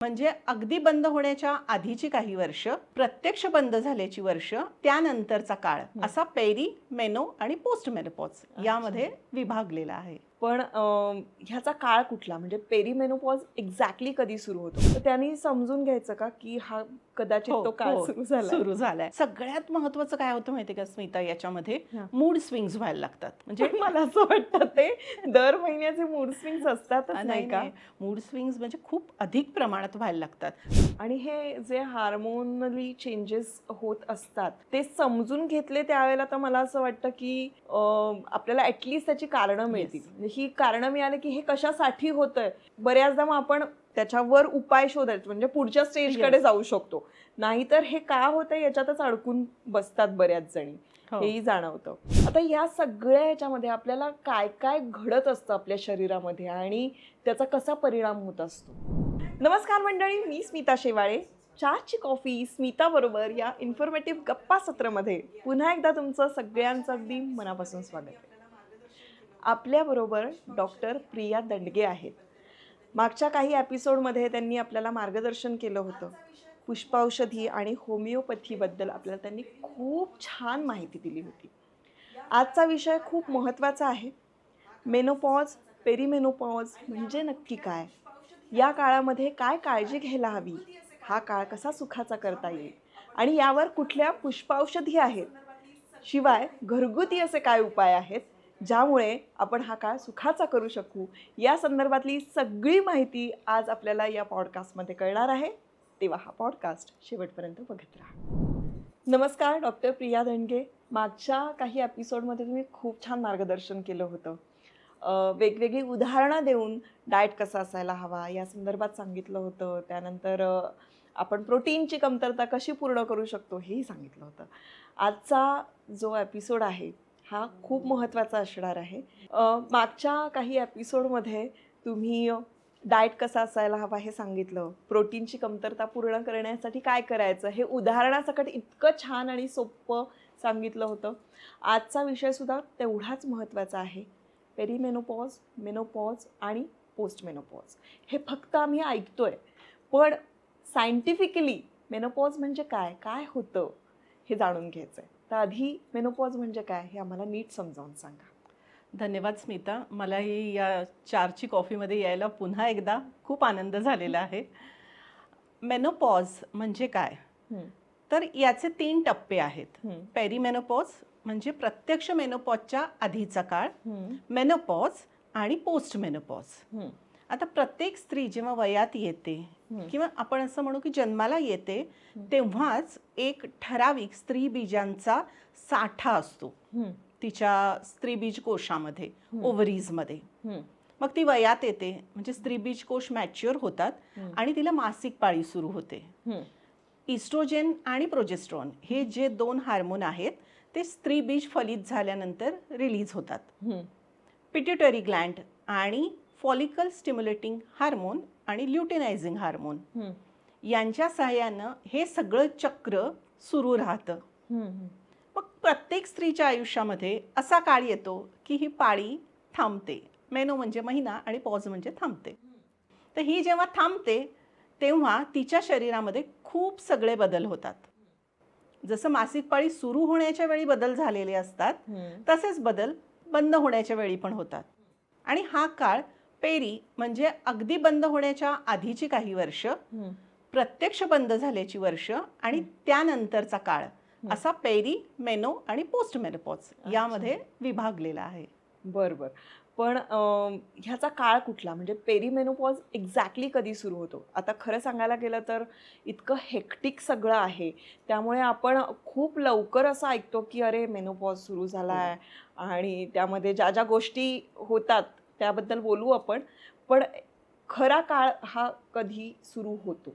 म्हणजे अगदी बंद होण्याच्या आधीची काही वर्ष प्रत्यक्ष बंद झाल्याची वर्ष त्यानंतरचा काळ असा पेरी मेनो आणि पोस्ट मेनोपॉज यामध्ये विभागलेला आहे. पण ह्याचा काळ कुठला? म्हणजे पेरीमेनोपॉज एक्झॅक्टली कधी सुरू होतो? तर त्यांनी समजून घ्यायचं का की हा कदाचित हो, तो काळ हो, सुरू झाला सुरू झालाय. सगळ्यात महत्वाचं काय होतं माहितीये का स्मिता? याच्यामध्ये. मूड स्विंग्स व्हायला लागतात. म्हणजे मला असं वाटतं ते दर महिन्याचे मूड स्विंग्स असतातच नाही का? मूड स्विंग्स म्हणजे खूप अधिक प्रमाणात व्हायला लागतात. आणि हे जे हार्मोनली चेंजेस होत असतात ते समजून घेतले त्यावेळेला तर मला असं वाटतं की आपल्याला ऍटलिस्ट त्याची कारणं मिळतील. ही कारणं मिळाली की हे कशासाठी होतंय? बऱ्याचदा मग आपण त्याच्यावर उपाय शोधायचे म्हणजे पुढच्या स्टेजकडे. जाऊ शकतो. नाहीतर हे का होतंय याच्यातच अडकून बसतात बऱ्याच जणी. हो. हेही जाणवतं. आता या सगळ्या ह्याच्यामध्ये आपल्याला काय काय घडत असतं आपल्या शरीरामध्ये आणि त्याचा कसा परिणाम होत असतो? नमस्कार मंडळी मी स्मिता शेवाळे. चहाची कॉफी स्मिता बरोबर या इन्फॉर्मेटिव्ह गप्पा सत्रामध्ये पुन्हा एकदा तुमचं सगळ्यांचं अगदी मनापासून स्वागत आपल्याबरोबर डॉक्टर प्रिया दंडगे आहेत. मागच्या काही एपिसोडमध्ये त्यांनी आपल्याला मार्गदर्शन केलं होतं. पुष्पाौषधी आणि होमिओपॅथीबद्दल आपल्याला त्यांनी खूप छान माहिती दिली होती. आजचा विषय खूप महत्त्वाचा आहे. मेनोपॉज पेरीमेनोपॉज म्हणजे नक्की काय? या काळामध्ये काय काळजी घ्यायला हवी? हा काळ कसा सुखाचा करता येईल? आणि यावर कुठल्या पुष्पाौषधी आहेत? शिवाय घरगुती असे काय उपाय आहेत? ज्यामुळे आपण हा काळ सुखाचा करू शकू. या संदर्भातली सगळी माहिती आज आपल्याला या पॉडकास्टमध्ये कळणार आहे. तेव्हा हा पॉडकास्ट शेवटपर्यंत बघत राहा. नमस्कार डॉक्टर प्रिया धनगे. मागच्या काही एपिसोडमध्ये तुम्ही खूप छान मार्गदर्शन केलं होतं. वेगवेगळी उदाहरणं देऊन डाएट कसा असायला हवा या संदर्भात सांगितलं होतं. त्यानंतर आपण प्रोटीनची कमतरता कशी पूर्ण करू शकतो हेही सांगितलं होतं. आजचा जो एपिसोड आहे हा खूप महत्त्वाचा असणार आहे. मागच्या काही एपिसोडमध्ये तुम्ही डाएट कसा असायला हवा हे सांगितलं. प्रोटीनची कमतरता पूर्ण करण्यासाठी काय करायचं? हे उदाहरणासकट इतकं छान आणि सोपं सांगितलं होतं. आजचा विषयसुद्धा तेवढाच महत्त्वाचा आहे. पेरीमेनोपॉज मेनोपॉज आणि पोस्ट मेनोपॉज हे फक्त आम्ही ऐकतोय. पण सायंटिफिकली मेनोपॉज म्हणजे काय? काय होतं? हे जाणून घ्यायचं आहे तर आधी मेनोपॉज म्हणजे काय हे आम्हाला नीट समजावून सांगा. धन्यवाद स्मिता. मलाही या चारची कॉफीमध्ये यायला पुन्हा एकदा खूप आनंद झालेला आहे. मेनोपॉज म्हणजे काय? तर याचे तीन टप्पे आहेत. पेरीमेनोपॉज म्हणजे प्रत्यक्ष मेनोपॉजच्या आधीचा काळ मेनोपॉज आणि पोस्ट मेनोपॉज आता प्रत्येक स्त्री जेव्हा वयात येते. किंवा आपण असं म्हणू की जन्माला येते. तेव्हाच एक ठराविक स्त्री बीजांचा साठा असतो. तिच्या स्त्रीबीज कोशामध्ये. ओव्हरीजमध्ये. मग ती वयात येते म्हणजे स्त्रीबीज कोश मॅच्युअर होतात आणि तिला मासिक पाळी सुरू होते. इस्ट्रोजेन आणि प्रोजेस्ट्रॉन हे जे दोन हार्मोन आहेत ते स्त्रीबीज फलित झाल्यानंतर रिलीज होतात. पिट्युटरी ग्लँड आणि फॉलिकल स्टिम्युलेटिंग हार्मोन आणि ल्युटिनायझिंग हार्मोन. यांच्या सहाय्यानं हे सगळं चक्र सुरू राहतं. मग प्रत्येक स्त्रीच्या आयुष्यामध्ये असा काळ येतो की ही पाळी थांबते. मेनो म्हणजे महिना आणि पॉज म्हणजे थांबते. तर ही जेव्हा थांबते तेव्हा तिच्या शरीरामध्ये खूप सगळे बदल होतात. जसं मासिक पाळी सुरू होण्याच्या वेळी बदल झालेले असतात. तसेच बदल बंद होण्याच्या वेळी पण होतात. आणि हा काळ पेरी म्हणजे अगदी बंद होण्याच्या आधीची काही वर्ष. प्रत्यक्ष बंद झाल्याची वर्ष आणि त्यानंतरचा काळ असा पेरी मेनो आणि पोस्ट मेनोपॉज यामध्ये विभागलेला आहे. बर बर पण ह्याचा काळ कुठला? म्हणजे पेरीमेनोपॉज एक्झॅक्टली कधी सुरू होतो? आता खरं सांगायला गेलं तर इतकं हेक्टिक सगळं आहे. त्यामुळे आपण खूप लवकर असं ऐकतो की अरे मेनोपॉज सुरू झाला आहे आणि त्यामध्ये ज्या ज्या गोष्टी होतात त्याबद्दल बोलू आपण पण खरा काळ हा कधी सुरू होतो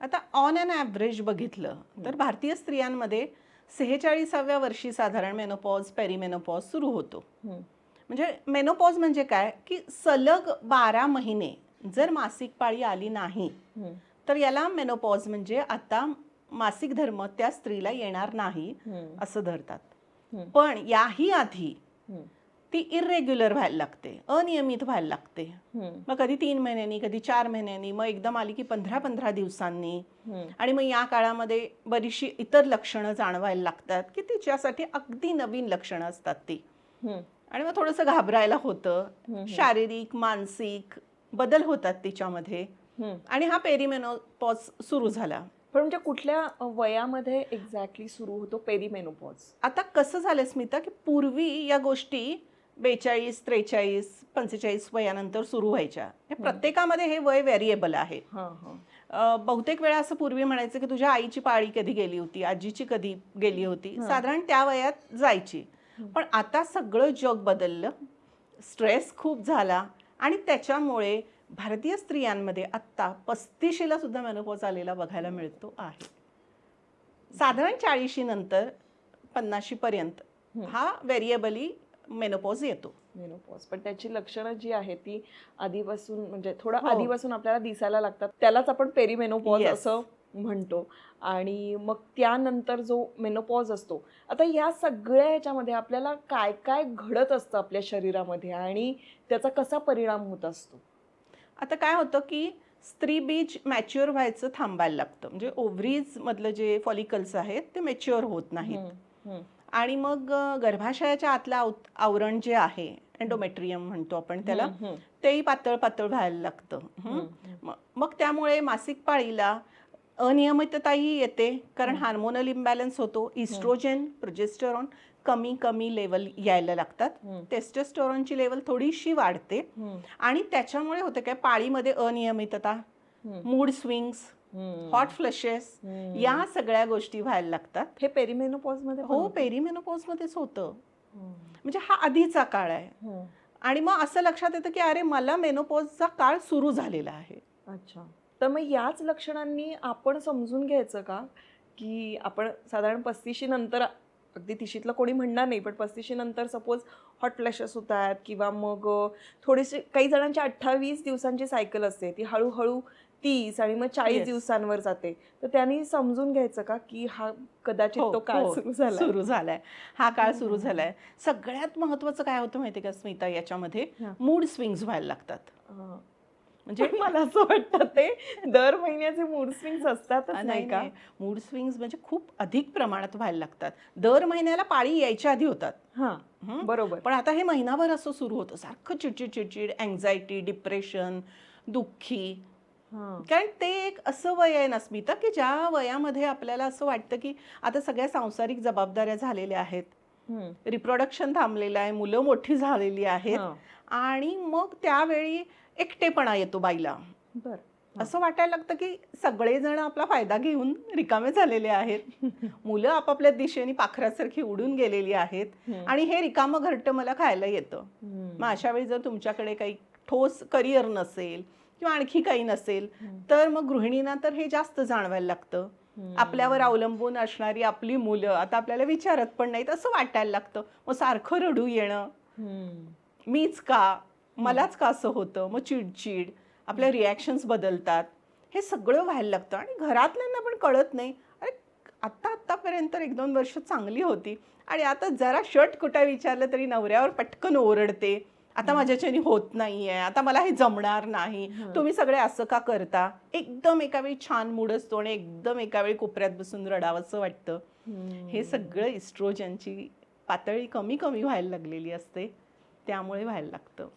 आता ऑन अँड ॲव्हरेज बघितलं तर भारतीय स्त्रियांमध्ये सेहेचाळीसाव्या वर्षी साधारण मेनोपॉज पेरीमेनोपॉज सुरू होतो. म्हणजे मेनोपॉज म्हणजे काय की सलग बारा महिने जर मासिक पाळी आली नाही. तर याला मेनोपॉज म्हणजे आता मासिक धर्म त्या स्त्रीला येणार नाही. असं धरतात. पण याही आधी. ती इरेग्युलर व्हायला लागते अनियमित व्हायला लागते. मग कधी तीन महिन्यांनी कधी चार महिन्यांनी मग एकदम आली की पंधरा पंधरा दिवसांनी आणि मग या काळामध्ये बरीचशी इतर लक्षणं जाणवायला लागतात की तिच्यासाठी अगदी नवीन लक्षणं असतात ती. आणि मग थोडंसं घाबरायला होतं. शारीरिक मानसिक बदल होतात तिच्यामध्ये. आणि हा पेरिमेनोपॉज सुरू झाला. पण म्हणजे कुठल्या वयामध्ये एक्झॅक्टली सुरू होतो पेरिमेनोपॉज आता कसं झालं स्मिता की पूर्वी या गोष्टी बेचाळीस त्रेचाळीस पंचेचाळीस वयानंतर सुरू व्हायच्या. हे प्रत्येकामध्ये हे वय व्हेरिएबल आहे. हां हां. बहुतेक वेळा असं पूर्वी म्हणायचं की तुझ्या आईची पाळी कधी गेली होती आजीची कधी गेली होती? साधारण त्या वयात जायची. पण आता सगळं जग बदललं. स्ट्रेस खूप झाला आणि त्याच्यामुळे भारतीय स्त्रियांमध्ये आत्ता पस्तीशीला सुद्धा मेनोपॉज आलेला बघायला मिळतो आहे. साधारण चाळीशी नंतर पन्नाशी पर्यंत हा. व्हेरिएबली मेनोपॉज येतो मेनोपॉज पण त्याची लक्षणं जी आहेत ती आधीपासून म्हणजे थोडं हो. आधीपासून आपल्याला दिसायला लागतात त्यालाच आपण पेरिमेनोपॉज Yes. असं म्हणतो. आणि मग त्यानंतर जो मेनोपॉज असतो आता या सगळ्या ह्याच्यामध्ये आपल्याला काय काय घडत असतं आपल्या शरीरामध्ये आणि त्याचा कसा परिणाम होत असतो? आता काय होतं की स्त्री बीज मॅच्युअर व्हायचं थांबायला लागतं. म्हणजे ओव्हरीज मधलं जे फॉलिकल्स आहेत ते मॅच्युअर होत नाहीत. हम्म, हम्म, आणि मग गर्भाशयाच्या आतलं आव- आवरण जे आहे एंडोमेट्रियम म्हणतो आपण त्याला तेही पातळ पातळ व्हायला लागतं. मग त्यामुळे मासिक पाळीला अनियमितताही येते कारण हार्मोनल इम्बॅलन्स होतो. इस्ट्रोजेन प्रोजेस्टेरॉन कमी कमी लेवल यायला लागतात. टेस्टोस्टेरॉनची लेवल थोडीशी वाढते. आणि त्याच्यामुळे होते काय पाळीमध्ये अनियमितता. Mood swings hot flushes. या सगळ्या गोष्टी व्हायला लागतात. हे पेरिमेनोपॉजमध्ये हो? पेरिमेनोपॉज मध्येच होतं. म्हणजे हा आधीचा काळ आहे. आणि मग असं लक्षात येतं की अरे मला मेनोपॉजचा काळ सुरू झालेला आहे. अच्छा. तर मग याच लक्षणांनी आपण समजून घ्यायचं का? की आपण साधारण पस्तीशी नंतर अगदी तिशीतलं कोणी म्हणणार नाही पण पस्तीशी नंतर सपोज हॉट फ्लॅशेस होत आहेत किंवा मग अ, थोडेसे काही जणांची अठ्ठावीस दिवसांची सायकल असते. ती हळूहळू तीस आणि मग चाळीस Yes. दिवसांवर जाते. तर त्यांनी समजून घ्यायचं का की हा कदाचित हो, तो काळ हो, सुरू झाला सुरू झालाय. हा काळ सुरू झालाय. सगळ्यात महत्वाचं काय होतं माहितीये का स्मिता? याच्यामध्ये हा. मूड स्विंग्स व्हायला लागतात. म्हणजे मला असं वाटतं ते दर महिन्याचे मूड स्विंग्स असतातच नाही का? मूड स्विंग्स म्हणजे खूप अधिक प्रमाणात व्हायला लागतात. दर महिन्याला पाळी यायच्या आधी होतात. हा हं? बरोबर. पण आता हे महिनाभर असं सुरू होतं. सारखं चिडचिड चिडचिड अँझायटी डिप्रेशन दुःखी. कारण ते एक असं वय आहे ना स्मिता की ज्या वयामध्ये आपल्याला असं वाटतं की आता सगळ्या सांसारिक जबाबदाऱ्या झालेल्या आहेत. रिप्रोडक्शन थांबलेलं आहे मुलं मोठी झालेली आहेत. आणि मग त्यावेळी एकटेपणा येतो बाईला. बर. असं वाटायला लागतं की सगळेजण आपला फायदा घेऊन रिकामे झालेले आहेत. मुलं आपापल्या दिशेने पाखरासारखी उडून गेलेली आहेत. आणि हे रिकामं घरटं मला खायला येतं. मग अशा वेळी जर तुमच्याकडे काही ठोस करिअर नसेल किंवा आणखी काही नसेल. तर मग गृहिणींना तर हे जास्त जाणवायला लागतं. आपल्यावर अवलंबून असणारी आपली मुलं आता आपल्याला विचारत पण नाहीत असं वाटायला लागतं. मग सारखं रडू येणं. मीच का? मलाच का असं होतं? मग चिडचिड आपल्या रिॲक्शन्स बदलतात. हे सगळं व्हायला लागतं. आणि घरातल्यांना पण कळत नाही. अरे आत्ता आत्तापर्यंत एक दोन वर्ष चांगली होती. आणि आता जरा शर्ट कुठं विचारलं तरी नवऱ्यावर पटकन ओरडते. आता माझ्याच्याने होत नाहीये आता मला हे जमणार नाही. तुम्ही सगळे असं का करता? एकदम एका वेळी छान मूड असतो आणि एकदम एका वेळी कोपऱ्यात बसून रडावंसं वाटतं. हे सगळं इस्ट्रोजनची पातळी कमी कमी व्हायला लागलेली असते त्यामुळे व्हायला लागतं.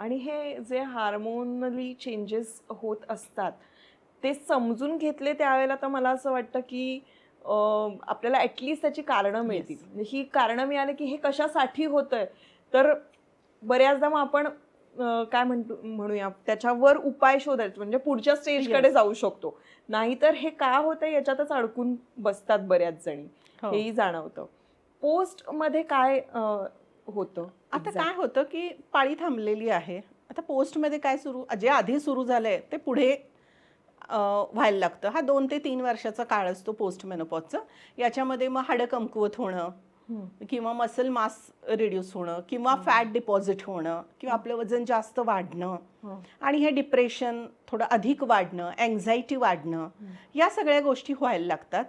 आणि हे जे हार्मोनली चेंजेस होत असतात ते समजून घेतले त्यावेळेला तर मला असं वाटतं की आपल्याला ॲटलिस्ट त्याची कारणं मिळतील. ही कारणं मिळाली की हे कशासाठी होतंय? तर बऱ्याचदा मग आपण काय म्हणतो म्हणूया त्याच्यावर उपाय शोधायचे म्हणजे पुढच्या स्टेजकडे. जाऊ शकतो नाहीतर हे का होतंय याच्यातच अडकून बसतात बऱ्याच जणी हो. हेही जाणवतं पोस्टमध्ये काय होतं आता? काय होतं की पाळी थांबलेली आहे आता पोस्टमध्ये काय सुरू जे आधी सुरू झालंय ते पुढे व्हायला लागतं हा दोन ते तीन वर्षाचा काळ असतो पोस्ट मेनोपॉजचा याच्यामध्ये मग हाडं कमकुवत होणं. किंवा मसल मास रिड्यूस होणं किंवा फॅट डिपॉझिट होणं किंवा आपलं वजन जास्त वाढणं. आणि हे डिप्रेशन थोडं अधिक वाढणं अँझायटी वाढणं या सगळ्या गोष्टी व्हायला लागतात.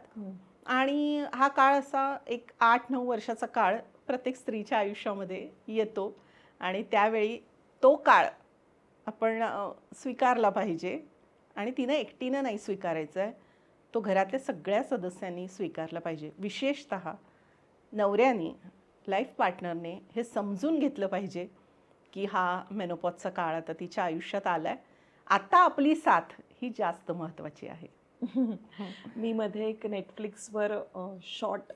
आणि हा काळ असा एक आठ नऊ वर्षाचा काळ प्रत्येक स्त्रीच्या आयुष्यामध्ये येतो आणि त्यावेळी तो काळ आपण स्वीकारला पाहिजे. आणि तिनं एकटीनं नाही स्वीकारायचं आहे तो घरातल्या सगळ्या सदस्यांनी स्वीकारला पाहिजे. विशेषत नवऱ्याने लाईफ पार्टनरने हे समजून घेतलं पाहिजे की हा मेनोपॉजचा काळ आता तिच्या आयुष्यात आला आहे आता आपली साथ ही जास्त महत्त्वाची आहे. मी मध्ये एक नेटफ्लिक्सवर शॉर्ट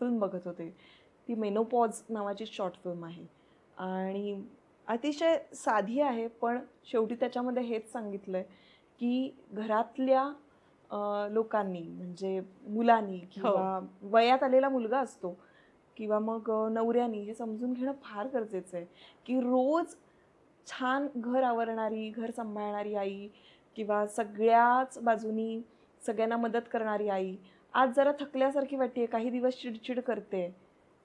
फिल्म बघत होते. ती मेनोपॉज नावाची शॉर्ट फिल्म आहे. आणि अतिशय साधी आहे पण शेवटी त्याच्यामध्ये हेच सांगितलं आहे की घरातल्या लोकांनी म्हणजे मुलांनी किंवा वयात आलेला मुलगा असतो किंवा मग नवऱ्यानी हे समजून घेणं फार गरजेचं आहे की रोज छान घर आवरणारी घर सांभाळणारी आई किंवा सगळ्याच बाजूनी सगळ्यांना मदत करणारी आई आज जरा थकल्यासारखी वाटते काही दिवस चिडचिड करते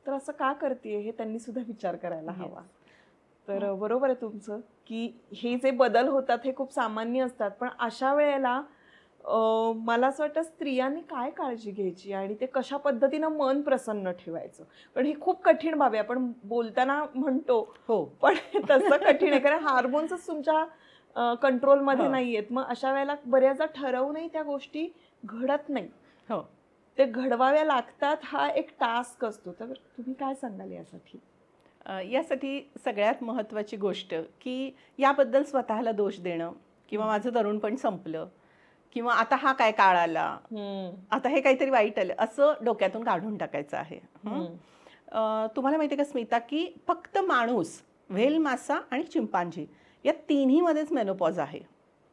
तर असं का करते हे त्यांनी सुद्धा विचार करायला. हवा. तर बरोबर आहे तुमचं की हे जे बदल होतात हे खूप सामान्य असतात पण अशा वेळेला मला असं वाटतं स्त्रियांनी काय काळजी घ्यायची आणि ते कशा पद्धतीनं मन प्रसन्न ठेवायचं? पण ही खूप कठीण बाब आहे. आपण बोलताना म्हणतो हो. पण तसं कठीण आहे. कारण हार्मोन्सच तुमच्या कंट्रोलमध्ये. नाही आहेत मग अशा वेळेला बऱ्याचदा ठरवूनही त्या गोष्टी घडत नाही. हो. ते घडवाव्या लागतात हा एक टास्क असतो. तर तुम्ही काय सांगाल यासाठी? यासाठी सगळ्यात महत्त्वाची गोष्ट की याबद्दल स्वतःला दोष देणं किंवा माझं तरुणपण संपलं. किंवा आता हा काय काळ आला? आता हे काहीतरी वाईट आलं. असं डोक्यातून काढून टाकायचं आहे. हं? तुम्हाला माहिती आहे का स्मिता की फक्त माणूस व्हेल मासा आणि चिंपांजी या तिन्हीमध्येच मेनोपॉज आहे.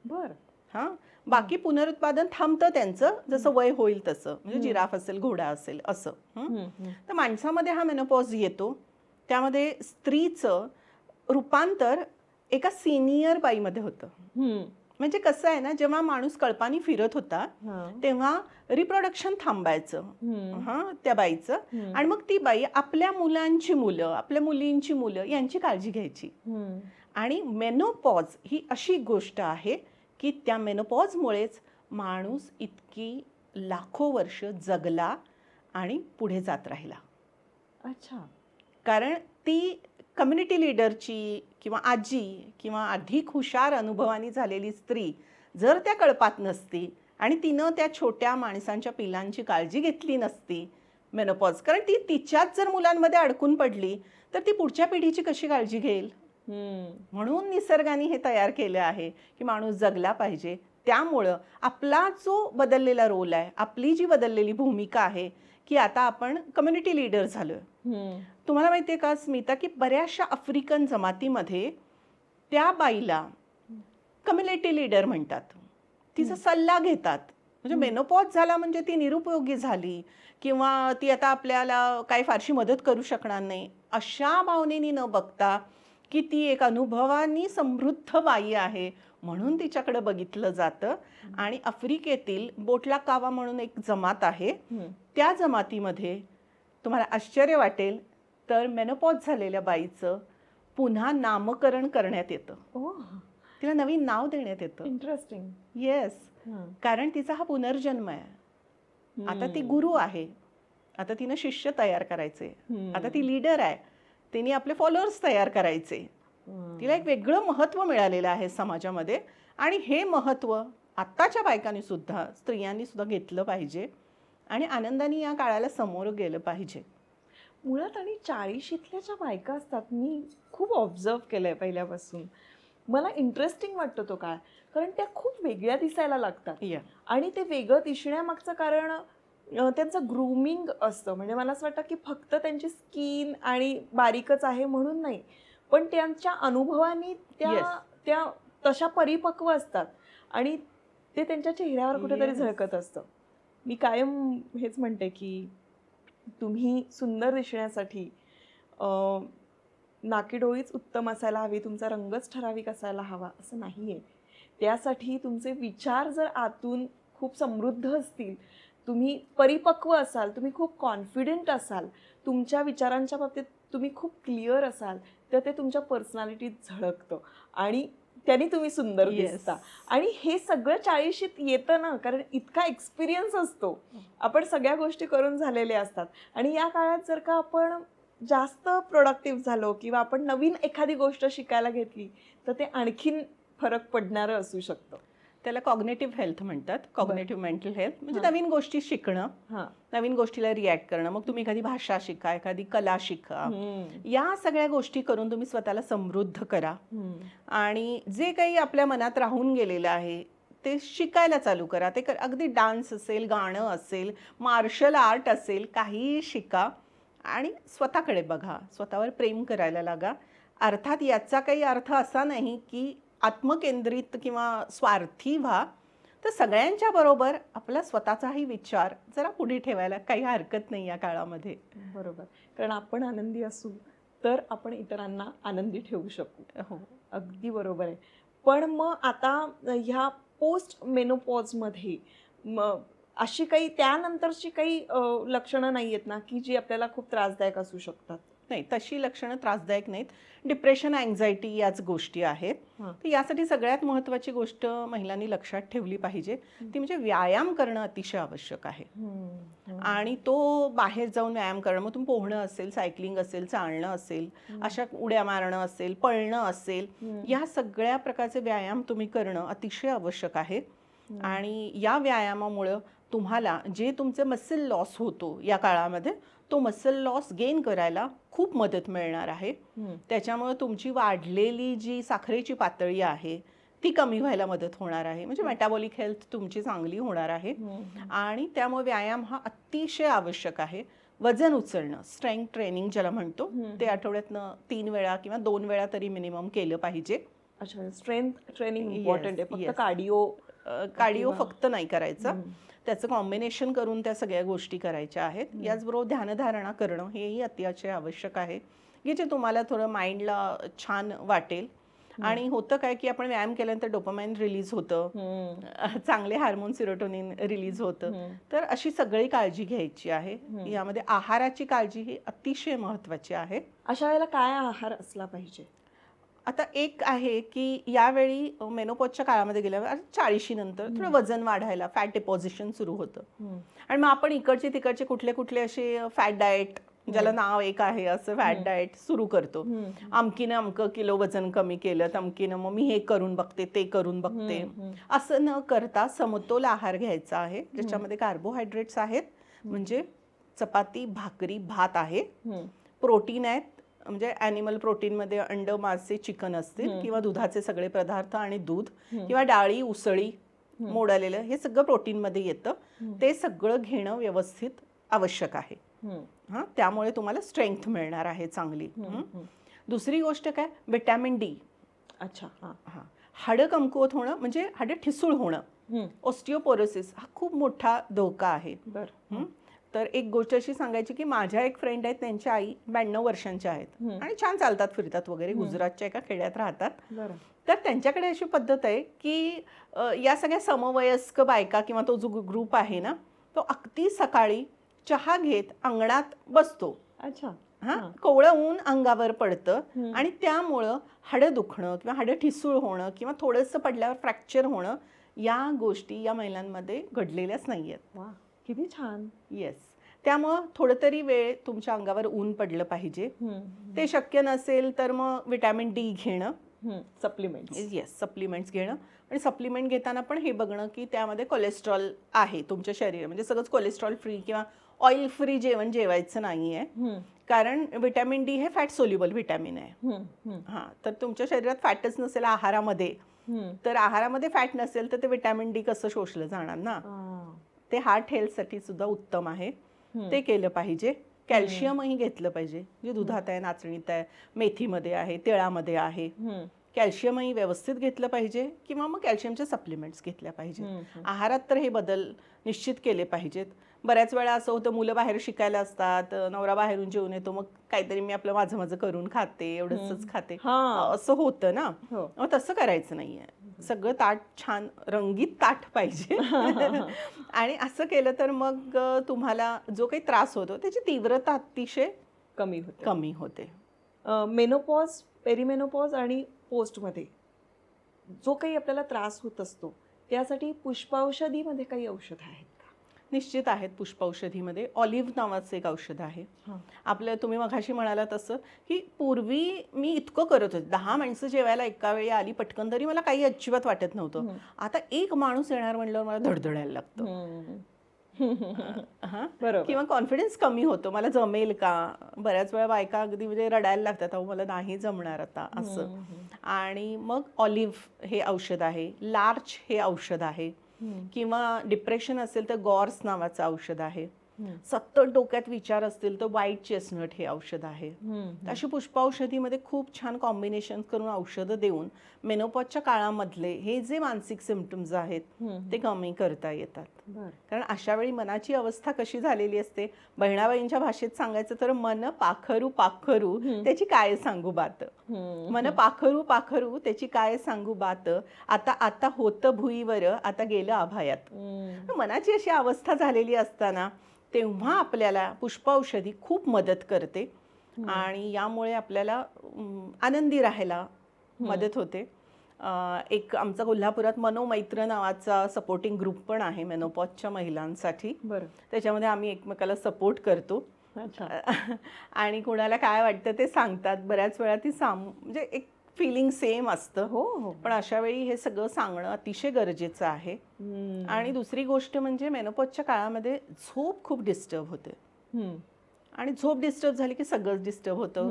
बर. हां? बाकी पुनरुत्पादन थांबतं त्यांचं जसं वय होईल तसं. म्हणजे जिराफ असेल घोडा असेल असं? तर माणसामध्ये हा मेनोपॉज येतो. त्यामध्ये स्त्रीचं रूपांतर एका सिनियर बाईमध्ये होतं. म्हणजे कसं आहे ना जेव्हा माणूस कळपानी फिरत होता तेव्हा रिप्रोडक्शन थांबायचं. हां त्या बाईचं. आणि मग ती बाई आपल्या मुलांची मुलं आपल्या मुलींची मुलं यांची काळजी घ्यायची. आणि मेनोपॉज ही अशी गोष्ट आहे की त्या मेनोपॉजमुळेच माणूस इतकी लाखो वर्ष जगला आणि पुढे जात राहिला. अच्छा. कारण ती कम्युनिटी लीडरची किंवा आजी किंवा अधिक हुशार अनुभवानी झालेली स्त्री जर त्या कळपात नसती आणि तिनं त्या छोट्या माणसांच्या पिलांची काळजी घेतली नसती मेनोपॉज कारण ती तिच्याच जर मुलांमध्ये अडकून पडली तर ती पुढच्या पिढीची कशी काळजी घेईल? म्हणून निसर्गाने हे तयार केलं आहे की माणूस जगला पाहिजे. त्यामुळं आपला जो बदललेला रोल आहे आपली जी बदललेली भूमिका आहे की आता आपण कम्युनिटी लीडर झालो तुम्हाला माहिती आहे का स्मिता की बऱ्याचशा आफ्रिकन जमातीमध्ये त्या बाईला कम्युनिटी लीडर म्हणतात. तिचा सल्ला घेतात. म्हणजे मेनोपॉज झाला म्हणजे ती निरुपयोगी झाली किंवा ती आता आपल्याला काही फारशी मदत करू शकणार नाही. अशा भावनेनी न बघता की ती एक अनुभवानी समृद्ध बाई आहे म्हणून तिच्याकडे बघितलं जातं. आणि आफ्रिकेतील बोटला कावा म्हणून एक जमात आहे. त्या जमातीमध्ये तुम्हाला आश्चर्य वाटेल तर मेनोपॉज झालेल्या बाईचं पुन्हा नामकरण करण्यात येतं. तिला नवीन नाव देण्यात येतं. इंटरेस्टिंग येस कारण तिचा हा पुनर्जन्म आहे. आता ती गुरु आहे. आता तिनं शिष्य तयार करायचे. आता ती लीडर आहे. तिने आपले फॉलोअर्स तयार करायचे. तिला एक वेगळं महत्त्व मिळालेलं आहे समाजामध्ये. आणि हे महत्त्व आत्ताच्या बायकांनी सुद्धा स्त्रियांनी सुद्धा घेतलं पाहिजे. आणि आनंदाने या काळाला समोर गेलं पाहिजे. मुळात आणि चाळीशीतल्या ज्या बायका असतात मी खूप ऑब्झर्व केलं आहे पहिल्यापासून. मला इंटरेस्टिंग वाटतं तो काळ कारण त्या खूप वेगळ्या दिसायला लागतात. आणि ते वेगळं दिसण्यामागचं कारण त्यांचं ग्रूमिंग असतं. म्हणजे मला असं वाटतं की फक्त त्यांची स्किन आणि बारीकच आहे म्हणून नाही पण त्यांच्या अनुभवानी त्या Yes. त्या तशा परिपक्व असतात. आणि ते त्यांच्या चेहऱ्यावर कुठेतरी Yes. झळकत असतं. मी कायम हेच म्हणते की तुम्ही सुंदर दिसण्यासाठी नाकीडोळीच उत्तम असायला हवी तुमचा रंगच ठराविक असायला हवा असं नाही आहे त्यासाठी तुमचे विचार जर आतून खूप समृद्ध असतील तुम्ही परिपक्व असाल तुम्ही खूप कॉन्फिडेंट असाल तुमच्या विचारांच्या बाबतीत तुम्ही खूप क्लिअर असाल तर ते तुमच्या पर्सनॅलिटीत झळकतं. आणि त्यांनी तुम्ही सुंदर Yes. दिसता. आणि हे सगळं चाळीशीत येतं ना कारण इतका एक्सपिरियन्स असतो. आपण सगळ्या गोष्टी करून झालेल्या असतात. आणि या काळात जर का आपण जास्त प्रोडक्टिव्ह झालो किंवा आपण नवीन एखादी गोष्ट शिकायला घेतली तर ते आणखीन फरक पडणारं असू शकतं. त्याला कॉग्नेटिव्ह हेल्थ म्हणतात. कॉग्नेटिव्ह मेंटल हेल्थ म्हणजे. नवीन गोष्टी शिकणं. हां. नवीन गोष्टीला रिॲक्ट करणं. मग तुम्ही एखादी भाषा शिका एखादी कला शिका. या सगळ्या गोष्टी करून तुम्ही स्वतःला समृद्ध करा. आणि जे काही आपल्या मनात राहून गेलेलं आहे ते शिकायला चालू करा. ते क- अगदी डान्स असेल गाणं असेल मार्शल आर्ट असेल काहीही शिका. आणि स्वतःकडे बघा. स्वतःवर प्रेम करायला लागा. अर्थात याचा काही अर्थ असा नाही की आत्मकेंद्रित किंवा स्वार्थी व्हा तर सगळ्यांच्या बरोबर आपला स्वतःचाही विचार जरा पुढे ठेवायला काही हरकत नाही या काळामध्ये. बरोबर. कारण आपण आनंदी असू तर आपण इतरांना आनंदी ठेवू शकू. हो. अगदी बरोबर आहे. पण मग आता ह्या पोस्ट मेनोपॉजमध्ये मग अशी काही त्यानंतरची काही लक्षणं नाही आहेत ना की जी आपल्याला खूप त्रासदायक असू शकतात? नाही तशी लक्षणं त्रासदायक नाहीत. डिप्रेशन अँझायटी याच गोष्टी आहेत. तर यासाठी सगळ्यात महत्त्वाची गोष्ट महिलांनी लक्षात ठेवली पाहिजे. ती म्हणजे व्यायाम करणं अतिशय आवश्यक आहे. आणि तो बाहेर जाऊन व्यायाम करणं मग तुम्ही पोहणं असेल सायकलिंग असेल चालणं असेल अशा उड्या मारणं असेल पळणं असेल या सगळ्या प्रकारचे व्यायाम तुम्ही करणं अतिशय आवश्यक आहे. आणि या व्यायामामुळं तुम्हाला जे तुमचे मसल लॉस होतो या काळामध्ये तो मसल लॉस गेन करायला खूप मदत मिळणार आहे. त्याच्यामुळं तुमची वाढलेली जी साखरेची पातळी आहे ती कमी व्हायला मदत होणार आहे. म्हणजे मेटाबॉलिक हेल्थ तुमची चांगली होणार आहे. आणि त्यामुळे व्यायाम हा अतिशय आवश्यक आहे. वजन उचलणं स्ट्रेंथ ट्रेनिंग ज्याला म्हणतो. ते आठवड्यातनं तीन वेळा किंवा दोन वेळा तरी मिनिमम केलं पाहिजे. अच्छा स्ट्रेंथ ट्रेनिंग इम्पॉर्टंट आहे. फक्त. कार्डिओ कार्डिओ फक्त नाही करायचं. त्याचं कॉम्बिनेशन करून त्या सगळ्या गोष्टी करायच्या आहेत. याचबरोबर ध्यानधारणा करणं हेही अतिशय आवश्यक आहे. की जे तुम्हाला थोडं माइंडला छान वाटेल. आणि होतं काय की आपण व्यायाम केल्यानंतर डोपामाइन रिलीज होतं. चांगले हार्मोन सिरोटोनिन रिलीज होतं. तर अशी सगळी काळजी घ्यायची आहे. यामध्ये आहाराची काळजी ही अतिशय महत्त्वाची आहे. अशा वेळेला काय आहार असला पाहिजे? आता एक आहे की यावेळी मेनोपॉजच्या काळामध्ये गेल्यावर चाळीशी नंतर थोडं वजन वाढायला फॅट डिपॉझिशन सुरू होतं. आणि मग आपण इकडचे तिकडचे कुठले कुठले असे फॅट डाएट ज्याला नाव एक आहे असं फॅट डाएट सुरू करतो. अमकीनं अमकं किलो वजन कमी केलं तमकीनं मग मी हे करून बघते ते करून बघते. असं न करता समतोल आहार घ्यायचा आहे ज्याच्यामध्ये कार्बोहायड्रेट्स आहेत म्हणजे चपाती भाकरी भात आहे. प्रोटीन आहेत म्हणजे ॲनिमल प्रोटीनमध्ये अंड मासे चिकन असतील किंवा दुधाचे सगळे पदार्थ आणि दूध किंवा डाळी उसळी मोड आलेलं हे सगळं प्रोटीनमध्ये येतं. ते सगळं घेणं व्यवस्थित आवश्यक आहे. हां त्यामुळे तुम्हाला स्ट्रेंथ मिळणार आहे चांगली? दुसरी गोष्ट काय? विटॅमिन डी अच्छा हा. हां. हाडं कमकुवत होणं म्हणजे हाडं ठिसूळ होणं. ऑस्टिओपोरोसिस हा खूप मोठा धोका आहे. बर? तर एक गोष्ट अशी सांगायची की माझ्या एक फ्रेंड आहेत त्यांच्या आई ब्याण्णव वर्षांच्या आहेत. आणि छान चालतात फिरतात वगैरे गुजरातच्या एका खेड्यात राहतात. तर त्यांच्याकडे अशी पद्धत आहे की या सगळ्या समवयस्क बायका किंवा तो जो ग्रुप आहे ना तो अगदी सकाळी चहा घेत अंगणात बसतो. अच्छा. हा. कोवळं ऊन अंगावर पडतं. आणि त्यामुळं हाडं दुखणं किंवा हाडं ठिसूळ होणं किंवा थोडंसं पडल्यावर फ्रॅक्चर होणं या गोष्टी या महिलांमध्ये घडलेल्याच नाही आहेत किती छान. येस त्यामुळं थोडं तरी वेळ तुमच्या अंगावर ऊन पडलं पाहिजे. ते शक्य नसेल तर मग विटॅमिन डी घेणं. सप्लिमेंट येस सप्लिमेंट्स घेणं. आणि सप्लिमेंट घेताना पण हे बघणं की त्यामध्ये कोलेस्ट्रॉल आहे तुमच्या शरीर म्हणजे सगळंच कोलेस्ट्रॉल फ्री किंवा ऑइल फ्री जेवण जेवायचं नाही आहे कारण विटॅमिन डी हे फॅट सोल्युबल विटॅमिन आहे. हां तर तुमच्या शरीरात फॅटच नसेल आहारामध्ये तर आहारामध्ये फॅट नसेल तर ते विटॅमिन डी कसं शोषलं जाणार ना? ते हार्ट हेल्थसाठी सुद्धा उत्तम आहे. ते केलं पाहिजे. कॅल्शियमही घेतलं पाहिजे. जे दुधात आहे नाचणीत आहे मेथीमध्ये आहे तिळामध्ये आहे. कॅल्शियमही व्यवस्थित घेतलं पाहिजे किंवा मग कॅल्शियमचे सप्लिमेंट्स घेतल्या पाहिजे आहारात तर हे बदल निश्चित केले पाहिजेत. बऱ्याच वेळा असं होतं मुलं बाहेर शिकायला असतात नवरा बाहेरून जेवून येतो मग काहीतरी मी आपलं माझं माझं करून खाते एवढंच खाते. असं होतं ना? हो. मग तसं करायचं नाहीये. सगळं ताट छान रंगीत ताट पाहिजे. आणि असं केलं तर मग तुम्हाला जो काही त्रास होतो त्याची तीव्रता अतिशय कमी होते. कमी होते. मेनोपॉज पेरिमेनोपॉज आणि पोस्टमध्ये जो काही आपल्याला त्रास होत असतो त्यासाठी पुष्पावषधीमध्ये काही औषध आहेत. निश्चित आहेत पुष्पौषधीमध्ये. ऑलिव्ह नावाचं एक औषध आहे. आपलं तुम्ही मघाशी म्हणाला तसं की पूर्वी मी इतकं करत होते. दहा माणसं जेवायला एका वेळी आली पटकन तरी मला काही अजिबात वाटत नव्हतं. आता एक माणूस येणार म्हणल्यावर मला धडधडायला लागतं. हां? बरोबर. किंवा कॉन्फिडन्स कमी होतो. मला जमेल का? बऱ्याच वेळा बायका अगदी म्हणजे रडायला लागतात. अहो मला नाही जमणार आता असं. आणि मग ऑलिव्ह हे औषध आहे. लार्च हे औषध आहे. किंवा डिप्रेशन असेल तर गॉर्स नावाचं औषध आहे. सतत डोक्यात विचार असतील तर व्हाईट चेस्नट हे औषध आहे. अशी पुष्पाऔषधीमध्ये खूप छान कॉम्बिनेशन करून औषधं देऊन मेनोपॉजच्या काळामधले हे जे मानसिक सिमटम्स आहेत. ते कमी करता येतात. कारण अशा वेळी मनाची अवस्था कशी झालेली असते बहिणाबाईंच्या भाषेत सांगायचं तर मन पाखरू पाखरू. त्याची काय सांगू बात. मन पाखरू पाखरू त्याची काय सांगू बात आता आता होतं भुईवर आता गेलं आभायात. मनाची अशी अवस्था झालेली असताना तेव्हा आपल्याला पुष्पौषधी खूप मदत करते आणि यामुळे आपल्याला आनंदी राहायला मदत होते. एक आमचा कोल्हापुरात मनोमैत्र नावाचा सपोर्टिंग ग्रुप पण आहे मेनोपॉजच्या महिलांसाठी. बरं. त्याच्यामध्ये आम्ही एकमेकाला सपोर्ट करतो. आणि कुणाला काय वाटतं ते सांगतात. बऱ्याच वेळा ती साम म्हणजे एक फिलिंग सेम असतं हो हो पण अशा वेळी हे सगळं सांगणं अतिशय गरजेचं आहे. आणि दुसरी गोष्ट म्हणजे मेनोपॉजच्या काळामध्ये झोप खूप डिस्टर्ब होते. आणि झोप डिस्टर्ब झाली की सगळंच डिस्टर्ब होतं.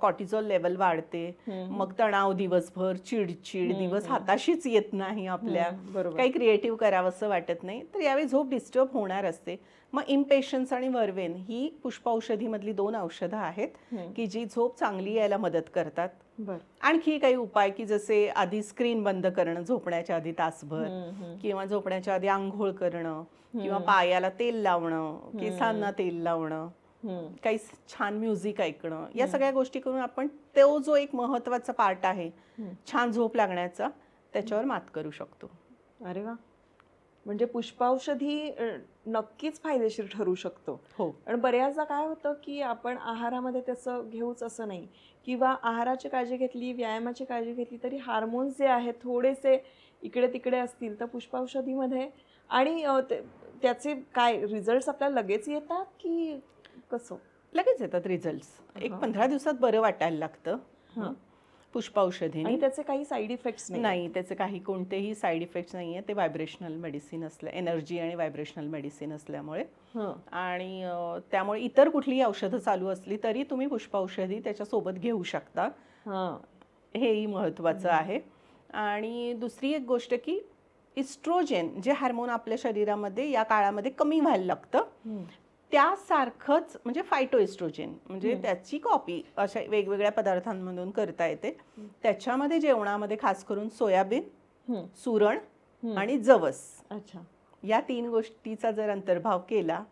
कॉर्टिझॉल लेवल वाढते. मग तणाव दिवसभर चिडचिड दिवस हाताशीच येत नाही आपल्या. काही क्रिएटिव्ह करावंसं वाटत नाही. तर यावेळी झोप डिस्टर्ब होणार असते. मग इम्पेशन्स आणि वर्वेन ही पुष्पौषधीमधली दोन औषधं आहेत. की जी झोप चांगली यायला मदत करतात. आणखी काही उपाय की जसे आधी स्क्रीन बंद करणं झोपण्याच्या आधी तासभर. किंवा झोपण्याच्या आधी आंघोळ करणं किंवा पायाला तेल लावणं केसांना तेल लावणं. काही छान म्युझिक ऐकणं या सगळ्या गोष्टी करून आपण तो जो एक महत्त्वाचा पार्ट आहे. छान झोप लागण्याचा त्याच्यावर मात करू शकतो. अरे वा. म्हणजे पुष्पाौषधी नक्कीच फायदेशीर ठरू शकतो. हो. आणि बऱ्याचदा काय होतं की आपण आहारामध्ये त्याचं घेऊच असं नाही. किंवा आहाराची काळजी घेतली व्यायामाची काळजी घेतली तरी हार्मोन्स जे आहेत थोडेसे इकडे तिकडे असतील तर पुष्पाौषधीमध्ये आणि त्याचे काय रिझल्ट आपल्याला लगेच येतात की कसं? लगेच येतात रिझल्ट एक. पंधरा दिवसात बरं वाटायला लागतं. हां. पुष्पाौषधी आणि त्याचे काही साईड इफेक्ट्स नाही नाही त्याचे काही कोणतेही साईड इफेक्ट्स नाही आहे ते व्हायब्रेशनल मेडिसिन असल्या एनर्जी आणि व्हायब्रेशनल मेडिसिन असल्यामुळे. आणि त्यामुळे इतर कुठलीही औषधं चालू असली तरी तुम्ही पुष्पौषधी त्याच्यासोबत घेऊ शकता. हां. हेही महत्त्वाचं आहे. आणि दुसरी एक गोष्ट की इस्ट्रोजेन जे हार्मोन आपल्या शरीरामध्ये या काळामध्ये कमी व्हायला लागतं. त्यासारखंच म्हणजे फायटो इस्ट्रोजेन म्हणजे. त्याची कॉपी अशा वेगवेगळ्या पदार्थांमधून करता येते त्याच्यामध्ये जेवणामध्ये खास करून सोयाबीन. सुरण. आणि जवस अच्छा या तीन गोष्टीचा जर अंतर्भाव केला.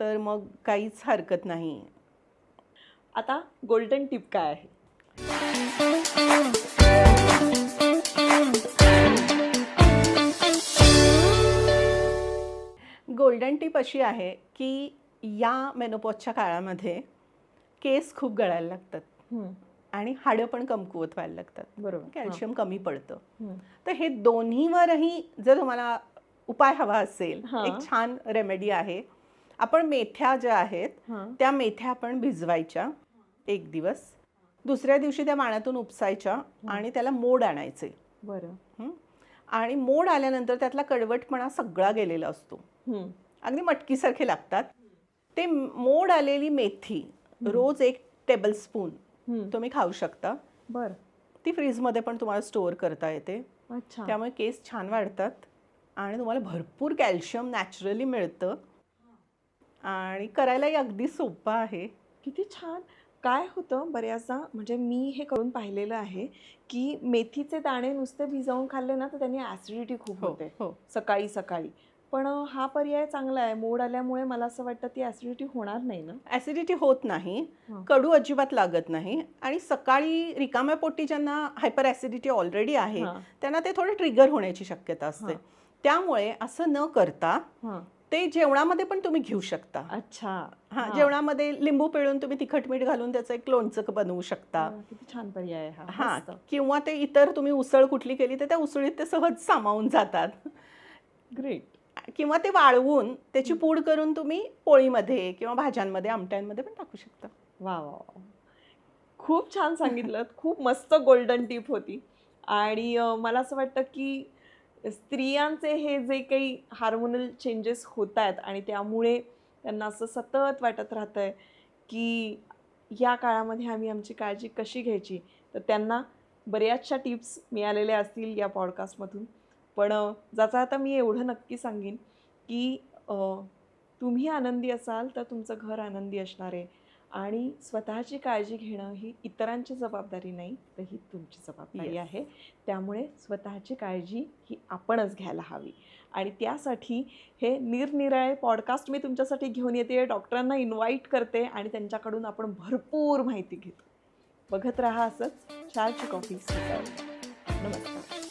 तर मग काहीच हरकत नाही आता गोल्डन टिप काय आहे गोल्डन टिप अशी आहे की या मेनोपॉजच्या काळामध्ये केस खूप गळायला लागतात. आणि हाडं पण कमकुवत व्हायला लागतात बरोबर कॅल्शियम कमी पडतं. तर हे दोन्हीवरही जर तुम्हाला उपाय हवा असेल. एक छान रेमेडी आहे आपण मेथ्या ज्या आहेत. त्या मेथ्या आपण भिजवायच्या एक दिवस दुसऱ्या दिवशी त्या पाण्यातून उपसायच्या आणि त्याला मोड आणायचे बरं? आणि मोड आल्यानंतर त्यातला कडवटपणा सगळा गेलेला असतो. अगदी मटकीसारखे लागतात. ते मोड आलेली मेथी रोज एक टेबल स्पून हम्म. तुम्ही खाऊ शकता. बरं. ती फ्रीजमध्ये पण तुम्हाला स्टोअर करता येते. अच्छा. त्यामुळे केस छान वाढतात आणि तुम्हाला भरपूर कॅल्शियम नॅचरली मिळतं. आणि करायलाही अगदी सोपं आहे. किती छान. काय होतं बऱ्याचदा म्हणजे मी हे करून पाहिलेलं आहे की मेथीचे दाणे नुसते भिजवून खाल्ले ना तर त्यांनी ॲसिडिटी खूप हो होते. हो. सकाळी सकाळी. पण हा पर्याय चांगला आहे. मोड आल्यामुळे मला असं वाटतं ती ॲसिडिटी होणार नाही ना? ॲसिडिटी होत नाही. कडू अजिबात लागत नाही. आणि सकाळी रिकाम्या पोटी ज्यांना हायपर ॲसिडिटी ऑलरेडी आहे. त्यांना ते थोडं ट्रिगर होण्याची शक्यता असते. त्यामुळे असं न करता ते जेवणामध्ये पण तुम्ही घेऊ शकता. अच्छा. हा. जेवणामध्ये लिंबू पिळून तुम्ही तिखट मीठ घालून त्याचं एक लोणचं बनवू शकता. किती छान पर्याय हा. किंवा ते इतर तुम्ही उसळ कुठली केली तर त्या उसळीत ते सहज सामावून जातात. ग्रेट किंवा ते वाळवून त्याची पूड करून तुम्ही पोळीमध्ये किंवा भाज्यांमध्ये आमट्यांमध्ये पण टाकू शकता. वा वा. खूप छान सांगितलं खूप मस्त गोल्डन टीप होती. आणि मला असं वाटतं की स्त्रियांचे हे जे काही हार्मोनल चेंजेस होत आहेत आणि त्यामुळे त्यांना असं सतत वाटत राहतं आहे की या काळामध्ये आम्ही आमची काळजी कशी घ्यायची? तर त्यांना बऱ्याचशा टिप्स मिळालेल्या असतील या पॉडकास्टमधून पण ज्याचं आता मी एवढं नक्की सांगेन की तुम्ही आनंदी असाल तर तुमचं घर आनंदी असणार आहे. आणि स्वतःची काळजी घेणं ही इतरांची जबाबदारी नाही तर ही तुमची जबाबदारी. आहे. त्यामुळे स्वतःची काळजी ही आपणच घ्यायला हवी. आणि त्यासाठी हे निरनिराळे पॉडकास्ट मी तुमच्यासाठी घेऊन येते डॉक्टरांना इन्व्हाइट करते आणि त्यांच्याकडून आपण भरपूर माहिती घेतो. बघत राहा असंच चारची कॉफी नमस्कार.